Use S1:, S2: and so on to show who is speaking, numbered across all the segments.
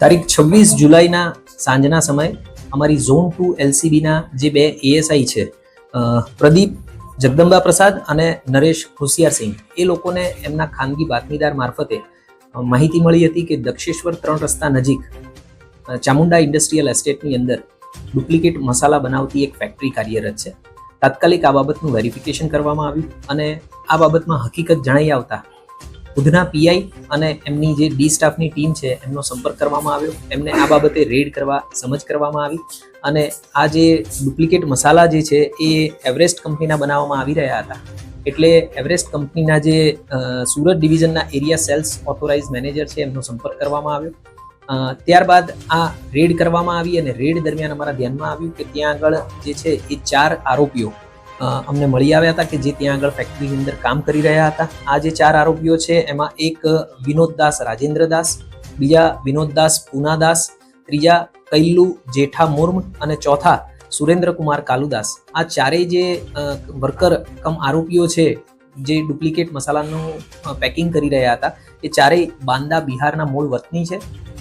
S1: તારીખ છવ્વીસ જુલાઈના સાંજના સમયે અમારી ઝોન ટુ એલસીબીના જે બે એએસઆઈ છે પ્રદીપ જગદંબા પ્રસાદ અને નરેશ હોશિયારસિંહ એ લોકોને એમના ખાનગી બાતમીદાર મારફતે માહિતી મળી હતી કે દક્ષેશ્વર ત્રણ રસ્તા નજીક ચામુંડા ઇન્ડસ્ટ્રીયલ એસ્ટેટની અંદર ડુપ્લિકેટ મસાલા બનાવતી એક ફેક્ટરી કાર્યરત છે. તાત્કાલિક આ બાબતનું વેરિફિકેશન કરવામાં આવ્યું અને આ બાબતમાં હકીકત જણાઈ આવતા ઉધના પીઆઈ અને એમની જે ડી સ્ટાફની ટીમ છે, એમનો સંપર્ક કરવામાં આવ્યો. એમને આ બાબતે રેડ કરવા, સમજ કરવામાં આવી. અને આ જે ડુપ્લિકેટ મસાલા જે છે, એ એવરેસ્ટ કંપનીના બનાવવામાં આવી રહ્યા હતા. એટલે એવરેસ્ટ કંપનીના જે સુરત ડિવિઝનના એરિયા સેલ્સ ઓથોરાઇઝ મેનેજર છે, એમનો સંપર્ક કરવામાં આવ્યો. ત્યારબાદ આ રેડ કરવામાં આવી અને રેડ દરમિયાન અમારા ધ્યાનમાં આવ્યું કે ત્યાં આગળ જે છે, એ ચાર આરોપીઓ અમને મળી આવ્યા હતા કે જે ત્યાં આગળ ફેક્ટરીની અંદર કામ કરી રહ્યા હતા. આ જે ચાર આરોપીઓ છે, એમાં એક વિનોદદાસ રાજેન્દ્રદાસ બીજા વિનોદદાસ પૂનાદાસ ત્રીજા કૈલ્લુ જેઠા મુર્મ અને ચોથા સુરેન્દ્રકુમાર કાલુદાસ આ ચારેય જે વર્કર કમ આરોપીઓ છે, જે ડુપ્લિકેટ મસાલાનું પેકિંગ કરી રહ્યા હતા, એ ચારેય બાંદા બિહારના મૂળ વતની છે.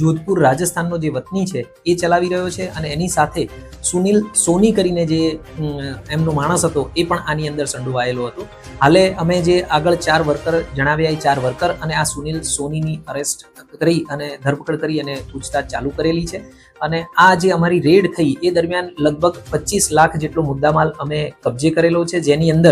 S1: જોધપુર રાજસ્થાનનો જે વતની છે, એ ચલાવી રહ્યો છે અને એની સાથે સુનિલ સોની કરીને જે એમનો માણસ હતો, એ પણ આની અંદર સંડોવાયેલો હતો. હાલે અમે જે આગળ ચાર વર્કર જણાવ્યા એ ચાર વર્કર અને આ સુનિલ સોનીની અરેસ્ટ કરી અને ધરપકડ કરી અને પૂછતાછ ચાલુ કરેલી છે. અને આ જે અમારી રેડ થઈ, એ દરમિયાન લગભગ પચીસ લાખ જેટલો મુદ્દામાલ અમે કબજે કરેલો છે, જેની અંદર